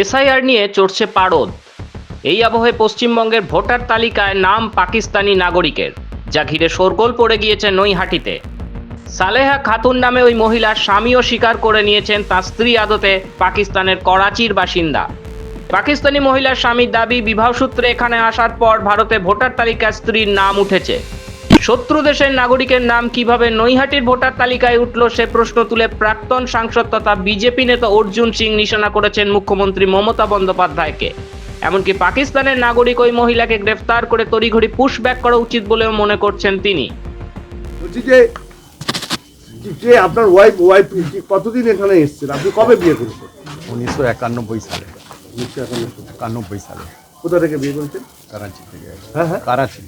SIR নিয়ে চড়ছে পারদ। এই আবহে পশ্চিমবঙ্গের ভোটার তালিকায় নাম পাকিস্তানি নাগরিকের, যা ঘিরে শোরগোল পড়ে গিয়েছে নৈহাটিতে। সালেহা খাতুন নামে ওই মহিলার স্বামীও স্বীকার করে নিয়েছেন তার স্ত্রী আদতে পাকিস্তানের করাচির বাসিন্দা। পাকিস্তানি মহিলার স্বামীর দাবি বিবাহসূত্রে এখানে আসার পর ভারতে ভোটার তালিকায় স্ত্রীর নাম উঠেছে। শত্রু দেশের নাগরিকের নাম কীভাবে নৈহাটির ভোটার তালিকায় উঠল সে প্রশ্ন তুলে প্রাক্তন সাংসদ তথা বিজেপি নেতা অর্জুন সিং নিশানা করেছেন মুখ্যমন্ত্রী মমতা বন্দ্যোপাধ্যায়কে। এমনকি পাকিস্তানের নাগরিক ওই মহিলাকে গ্রেফতার করে তড়িঘড়ি পুশব্যাক করা উচিত বলেও মনে করছেন তিনি। যে আপনার ওয়াইফ ওয়াইফ কতদিন এখানে এসেছেন আপনি কবে বিয়ে করেছেন? উনিশশো একানব্বই সালে। উনিশশো একানব্বই সালে। কোথা থেকে বিয়ে করেছেন? করাচি থেকে। হ্যাঁ হ্যাঁ। করাচি।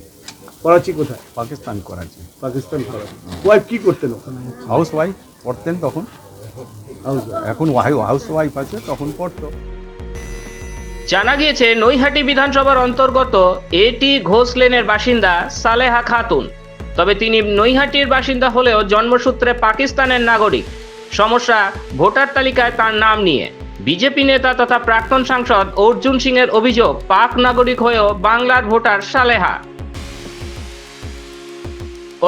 করাচি কোথায়? পাকিস্তান করাচি। পাকিস্তান করাচি। ওয়াইফ কি করতেন ওখানে? হাউস ওয়াইফ পড়তেন তখন। হাউস এখন হাউস ওয়াইফ আছে তখন পড়তো। জানা গিয়েছে নৈহাটি বিধানসভার অন্তর্গত এটি ঘোষ লেনের বাসিন্দা সালেহা খাতুন। তবে তিনি নৈহাটির বাসিন্দা হলেও জন্মসূত্রে পাকিস্তানের নাগরিক। সমস্যা ভোটার তালিকায় তার নাম নিয়ে। বিজেপি নেতা তথা প্রাক্তন সাংসদ অর্জুন সিং এর অভিযোগ পাক নাগরিক হয়েও বাংলার ভোটার সালেহা।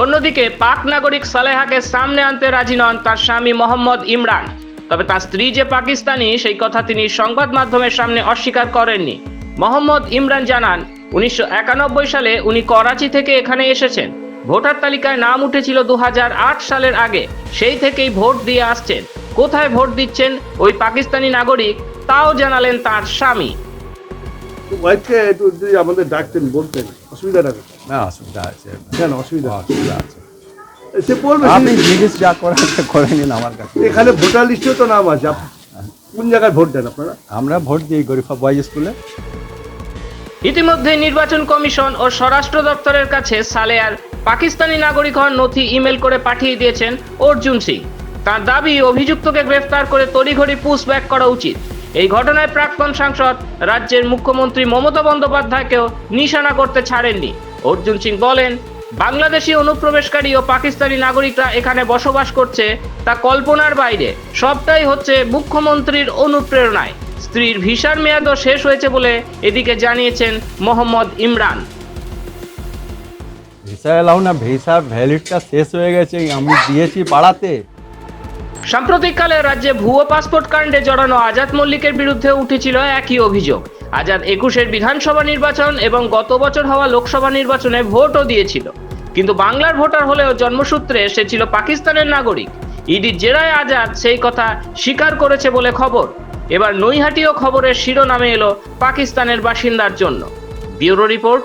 অন্যদিকে পাক নাগরিক সালেহাকে সামনে আনতে রাজি নন তার স্বামী মোহাম্মদ ইমরান। তবে তার স্ত্রী যে পাকিস্তানি, সেই কথা তিনি সংবাদ মাধ্যমের সামনে অস্বীকার করেননি। মোহাম্মদ ইমরান জানান, উনিশশো একানব্বই সালে উনি করাচি থেকে এখানে এসেছেন। ভোটার তালিকায় নাম উঠেছিল দু হাজার আট সালের আগে। সেই থেকেই ভোট দিয়ে আসছেন। কোথায় ভোট দিচ্ছেন ওই পাকিস্তানি নাগরিক, তাও জানালেন তার স্বামী। আমাদের ডাকতেন, বলতেন। অসুবিধাটা? না অসুবিধা আছে। কেন অসুবিধা। অসুবিধা আছে। সে বলবে আপনি জিজ্ঞেস যা করার করে নিন আমার কাছে। এখানে ভোটার লিস্টেও তো নাম আছে। কোন জায়গায় ভোট দেন আপনারা? আমরা ভোট দিই গরিফা বয়েজ স্কুলে। ইতিমধ্যে নির্বাচন কমিশন ও স্বরাষ্ট্র দপ্তরের কাছে সালেয়ার পাকিস্তানি নাগরিক হওয়ার নথি ইমেল করে পাঠিয়ে দিয়েছেন অর্জুন সিং। তার দাবি অভিযুক্তকে গ্রেফতার করে তড়িঘড়ি পুশব্যাক করা উচিত। এই ঘটনায় প্রাক্তন সাংসদ রাজ্যের মুখ্যমন্ত্রী মমতা বন্দ্যোপাধ্যায়কেও নিশানা করতে ছাড়েননি। অর্জুন সিং বলেন, বাংলাদেশি অনুপ্রবেশকারী ও পাকিস্তানি নাগরিকরা এখানে বসবাস করছে, তা কল্পনার বাইরে। সবটাই হচ্ছে মুখ্যমন্ত্রীর অনুপ্রেরণায়। স্ত্রীর ভিসার মেয়াদও শেষ হয়েছে বলে এদিকে জানিয়েছেন মোহাম্মদ ইমরান। ভিসা এলাও না, ভিসা ভ্যালিডটা শেষ হয়ে গেছে। আমি দিয়েছি পাড়াতে। সাম্প্রতিককালে রাজ্যে ভুয়ো পাসপোর্ট কাণ্ডে জড়ানো আজাদ মল্লিকের বিরুদ্ধে উঠেছিল একই অভিযোগ। আজাদ একুশের বিধানসভা নির্বাচন এবং গত বছর হওয়া লোকসভা নির্বাচনে ভোটও দিয়েছিল। কিন্তু বাংলার ভোটার হলেও জন্মসূত্রে সে ছিল পাকিস্তানের নাগরিক। ইডির জেরায় আজাদ সেই কথা স্বীকার করেছে বলে খবর। এবার নৈহাটিও খবরের শিরোনামে এলো পাকিস্তানের বাসিন্দার জন্য। ব্যুরো রিপোর্ট,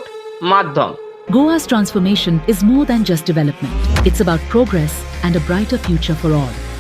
মাধ্যম। Goa's transformation is more than just development. It's about progress and a brighter future for all.